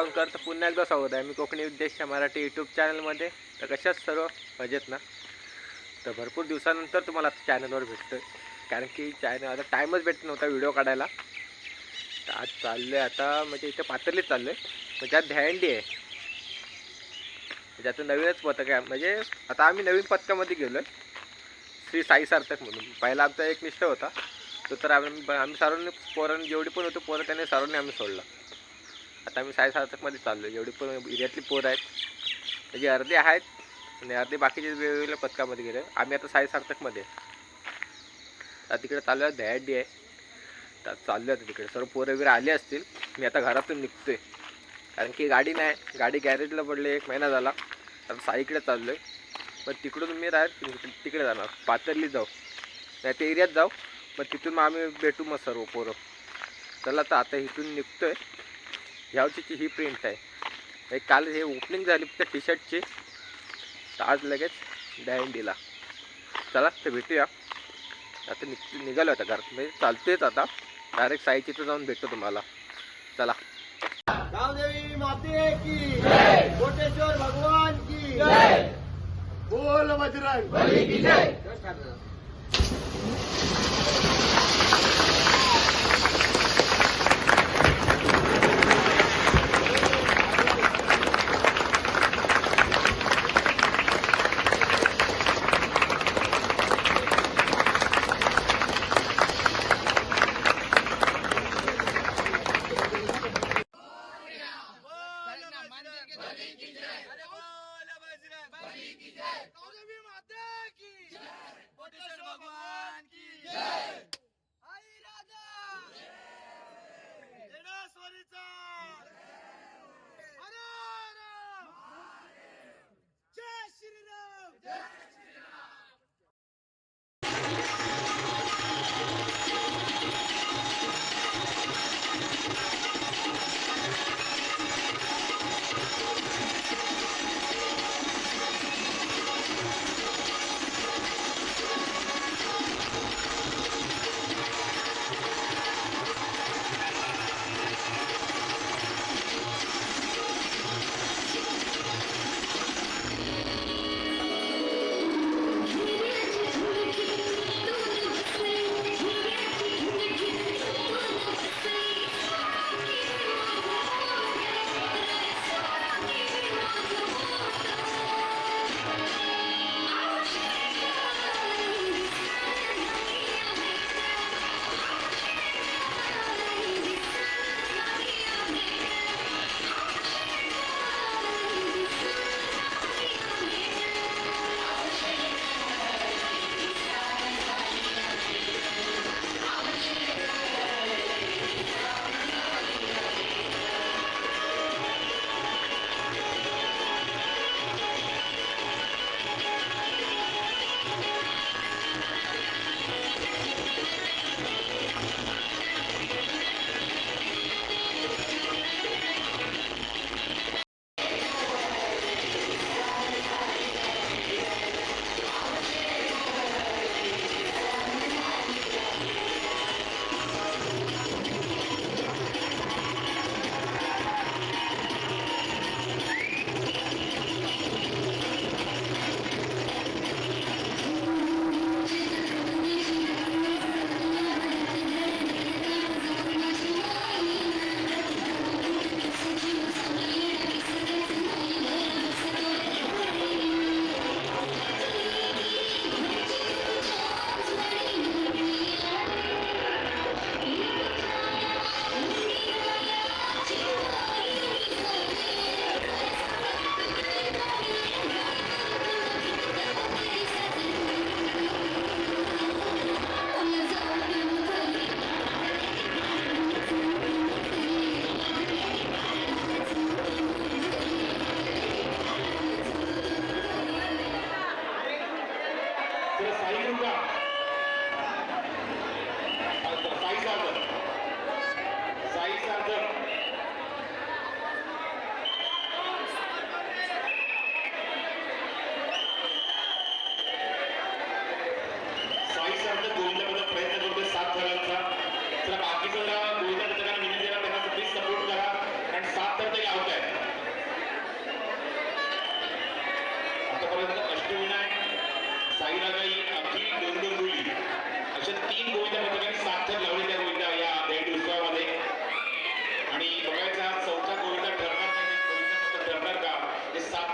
सावंकर तर पुन्हा एकदा स्वागत आहे. मी कोकणी उद्देश मराठी यूट्यूब चॅनलमध्ये तर कशाच सर्व मजेत ना? तर भरपूर दिवसानंतर तुम्हाला आता चॅनलवर भेटतो आहे कारण की चॅनल आता टाईमच भेटत नव्हता व्हिडिओ काढायला. तर आज चाललो आहे आता म्हणजे इथे पातळीत चाललो आहे म्हणजे आज दहंडी आहे. म्हणजे आता नवीनच पथक आहे. म्हणजे आता आम्ही नवीन पथकामध्ये गेलो आहे श्री साई सार्थक म्हणून. पहिला आमचा एक निष्ठ होता. तो तर आम्ही आम्ही सर्वांनी पोरांनी जेवढी पण होतो पोरं त्याने सर्वांनी आम्ही सोडला. आता मी साई सार्थकमध्ये चाललो आहे. जेवढी पण एरियातली पोरं आहेत. म्हणजे अर्धे आहेत आणि अर्धे बाकीचे वेगवेगळ्या पथकामध्ये गेले. आम्ही आता साई सार्थकमध्ये आता तिकडे चाललो आहे दयाडी आहे. तर चाललो आहे तिकडे. सर्व पोरं वगैरे आले असतील. मी आता घरातून निघतोय. कारण की गाडी नाही. गाडी गॅरेजला पडले एक महिना झाला. आता साईकडे चाललो आहे पण तिकडून मी राहत तिकडे जाणार. पातळली जाऊ. नाही ते एरियात जाऊ. मग तिथून मग आम्ही भेटू मग सर्व पोरं. चला तर आता इथून निघतो आहे ह्यावरची ही प्रिंट आहे. एक काल हे ओपनिंग झाली त्या टी शर्टची तर आज लगेच डॅन्डीला चला तर भेटूया. आता निघ निघालो आता घरात. म्हणजे चालतोयच आता. डायरेक्ट साईची तर जाऊन भेटतो तुम्हाला. चला. गावदेवी माते की कोटेश्वर भगवान की बोल बजरंग.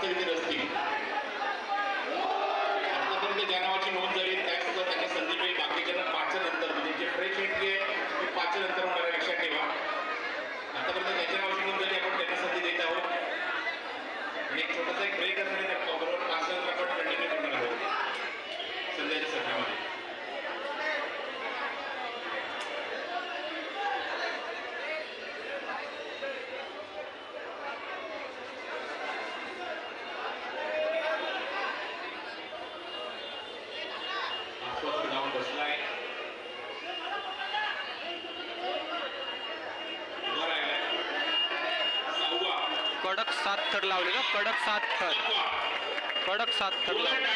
करतील असतील. आतापर्यंत ज्या नावाची नोंद झाली त्या सुद्धा त्यांना संधी मिळेल बाकीच्या पाचच्या नंतर म्हणजे जे फ्रेश घेतली आहे ते पाचच्या नंतर होणार लक्षात ठेवा. आतापर्यंत त्याच्या नावाची नोंद झाली आपण त्यांना संधी देत आहोत. आणि एक छोटासा एक ब्रेक असणार कडक सात थर लावले ना कडक सात थर. कडक सात थर लावले.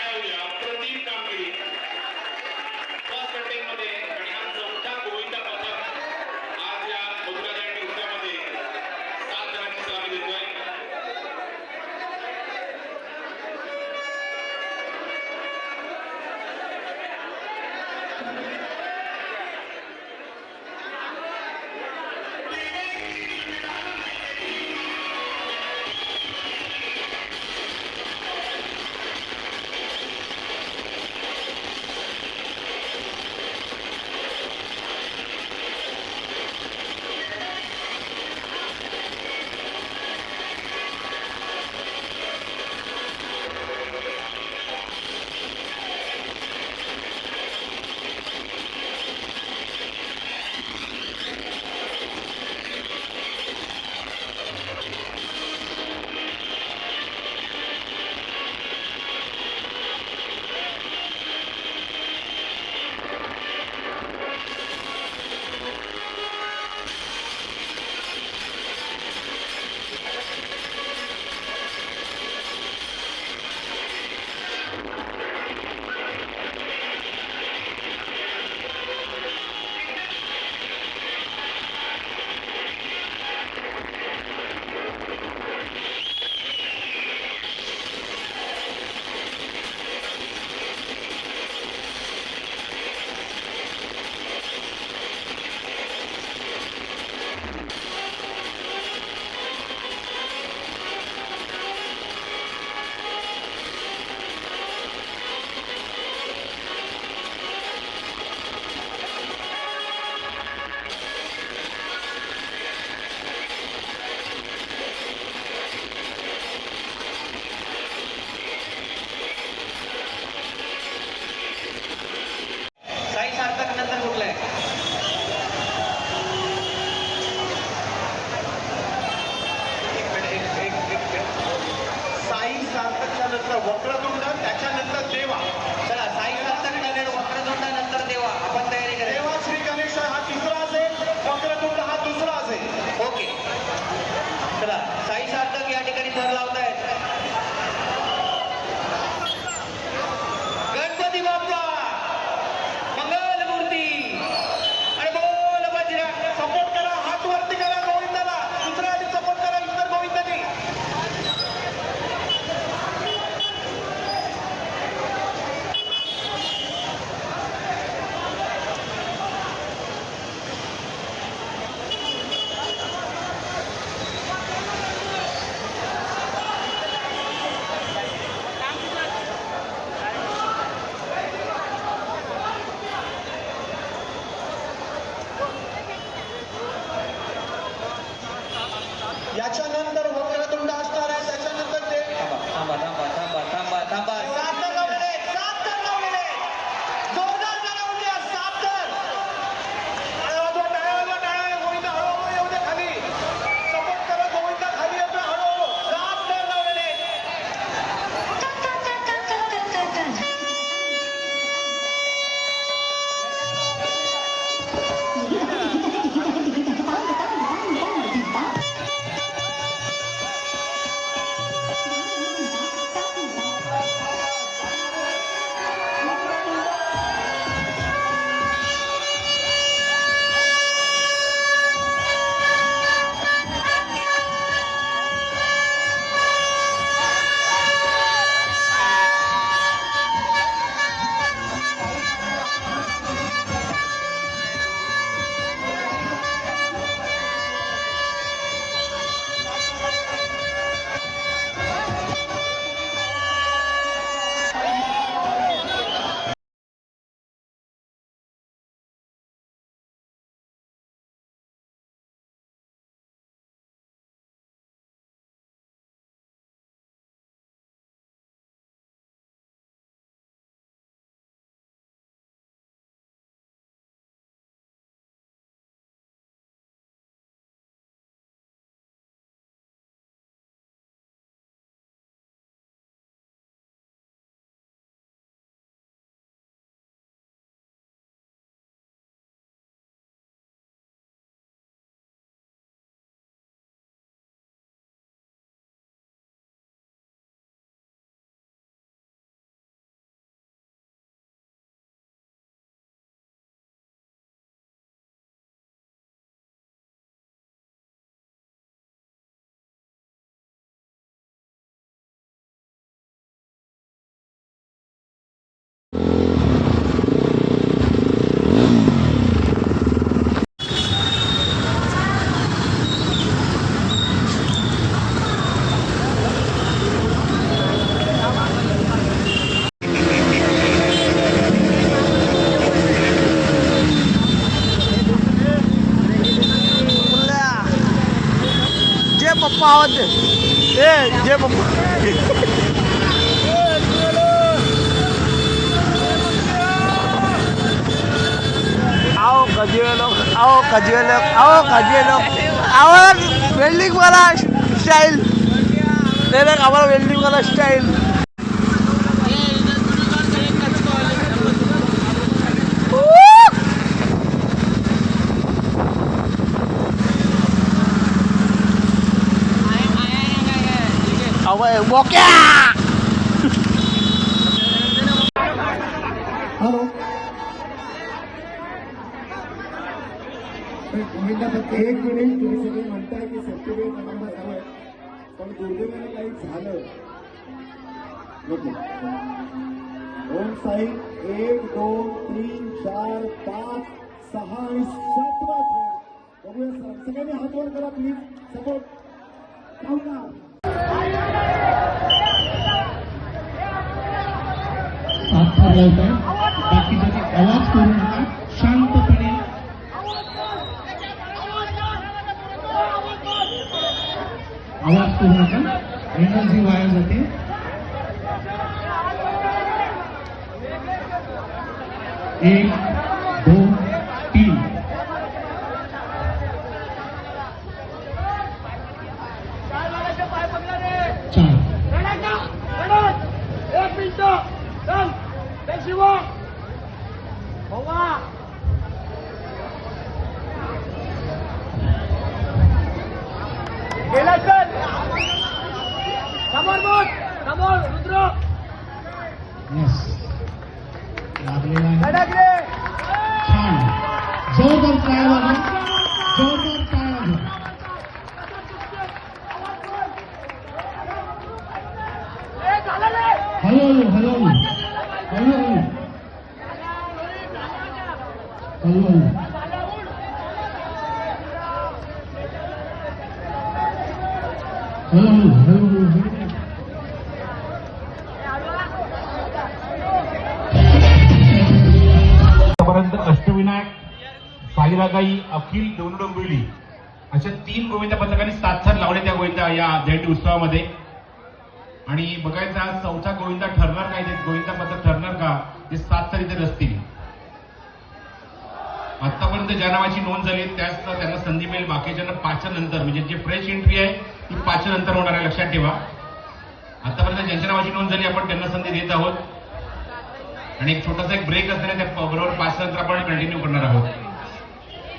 आओ खजिए लोग आओ वेल्डिंग वाला स्टाइल दे रहे हमारा वेल्डिंग वाला स्टाइल अवय बोक्या एक मिनिट तुम्ही सगळे म्हणताय की दुर्दैवाने काही झालं. ओम साई, एक, दोन, तीन, चार, पाच, सहा आणि सातवा खेळ. बघूया वर करा प्लीज़ सपोर्ट आवाज़ करू आवाज करू एनर्जी वाया जाते. एक दोन तीन. चार येस लागलेला आहे छान जोरदार टाळ्या वाजवा जोरदार टाळ्या वाजवा हळूहळू हळूहळू हळूहळू हळूहळू हळूहळू हळूहळू आतापर्यंत अष्टविनायक साईरागाई अखिल डोंबिवली अशा तीन गोविंदा पथकांनी सात सात लावले त्या गोविंदा या जयंती उत्सवामध्ये. आणि बघायचं चौथा गोविंदा ठरणार काय ते गोविंदा पथक ठरणार का ते सात सात इथे नसतील आतापर्यंत ज्या नावाची नोंद झाली त्याच त्यांना संधी मिळेल बाकीच्यांना पाचच्या नंतर. म्हणजे जे फ्रेश एंट्री आहे ती पाचच्या नंतर होणार आहे लक्षात ठेवा. आतापर्यंत ज्यांच्या नावाची नोंद झाली आपण त्यांना संधी देत आहोत. आणि एक छोटासा एक ब्रेक असताना त्या बरोबर पाच नंतर आपण कंटिन्यू करणार आहोत.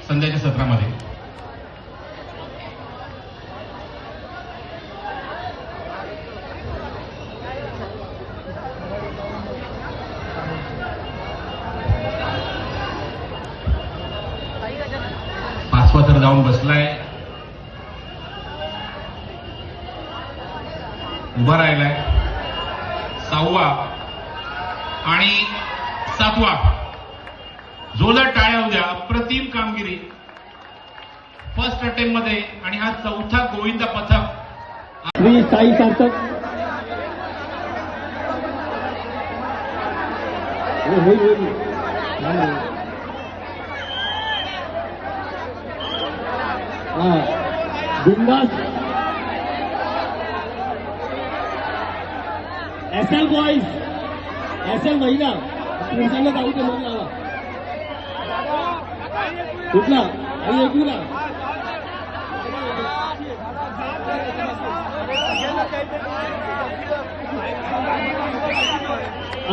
संध्याच्या सत्रामध्ये पाचवा तर जाऊन बसलाय उभा राहिलाय. सहावा आणि सातवा. जोरदार टाळ्या उद्या अप्रतिम कामगिरी. फर्स्ट अटेम्प्टमध्ये आणि हा चौथा गोविंदा पथक. साई सार्थक. हो, हो, हो. बिंदास. S L boys S L महिला पुरुषांना जाऊ दे मग लावा कुठला? आणि एकूला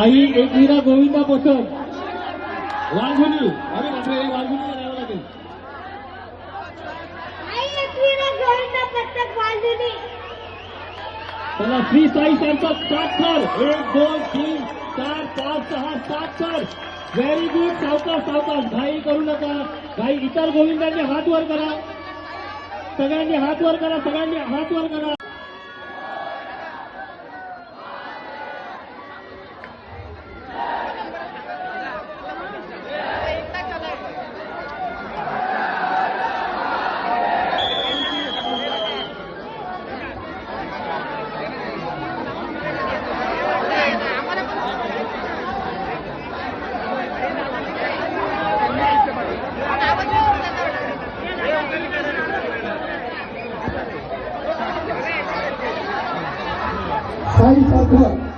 आई एकविरा गोविंदा पोचक वाघुनी. अरे बापरे वाघुनीला द्यावं लागेल. आई हे गोविंदा पथक वाघुनी. चला श्री साई त्यांचा सात एक दोन तीन चार पाच सहा सात सर व्हेरी गुड सावकाश सावकाश. घाई करू नका. घाई इतर गोविंदांनी हात वर करा. सगळ्यांनी हात वर करा सगळ्यांनी हात वर करा. Beli.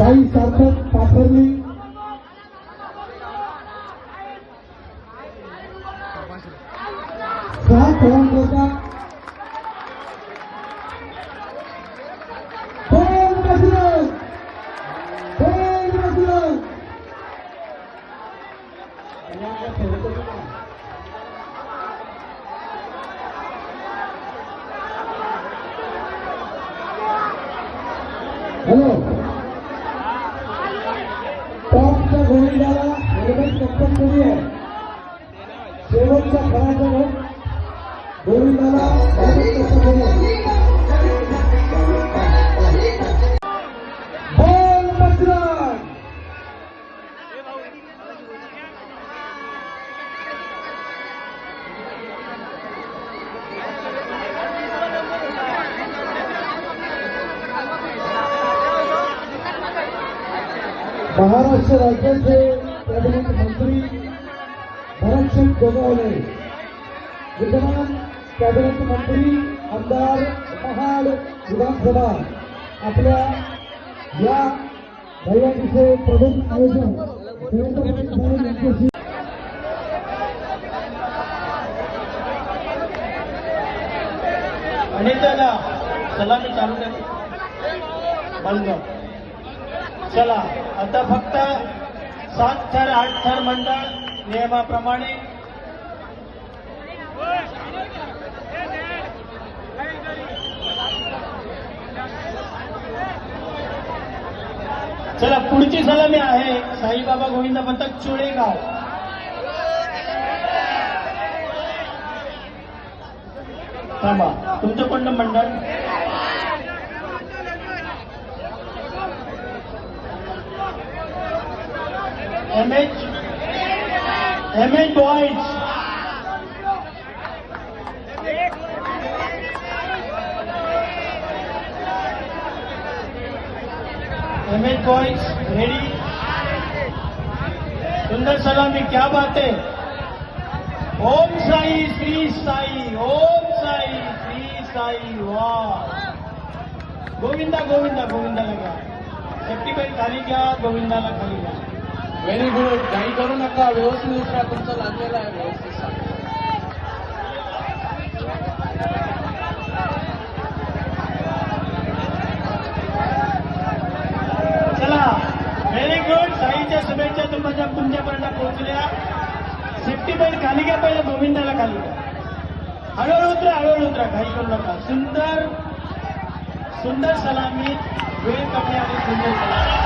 साई सार्थक पाथर्ली महाराष्ट्र राज्याचे कॅबिनेट मंत्री भरतसिंग गोगावले विद्यमान कॅबिनेट मंत्री आमदार महाड विधानसभा आपल्या या दह्याचे प्रमुख आयोजन देवेंद्र फडणवीस साहेब यांच्याशी आणि त्याला चला चालू द्या. बंद. चला आता फक्त सात थर आठ थर मंडळ नियमाप्रमाणे. चला पुढची सलामी आहे साईबाबा गोविंद पथक चुळेगाव. थांबा तुमचं कोणतं मंडळ H boys M H boys ready सुंदर सलामी, क्या बात है? ओम साई, श्री साई, ओम साई, श्री साई, वाह। गोविंदा गोविंदा गोविंदाला घ्या सेफ्टी बेल्ट खाली घ्या गोविंदाला खाली घ्या व्हेरी गुड काही करू नका. व्यवस्थित उतरा. तुमचं लागलेलं आहे. व्यवस्थित चला. व्हेरी गुड साईच्या शुभेच्छा तुमच्या तुमच्यापर्यंत पोहोचल्या. सेफ्टी बेल्ट खाली घ्या पहिले. गोविंदाला खाली घ्या. हळूहळू उतरा हळूहळू उतरा. घाई करू नका. सुंदर सुंदर सलामी वेळ कमी आणि सुंदर सलामी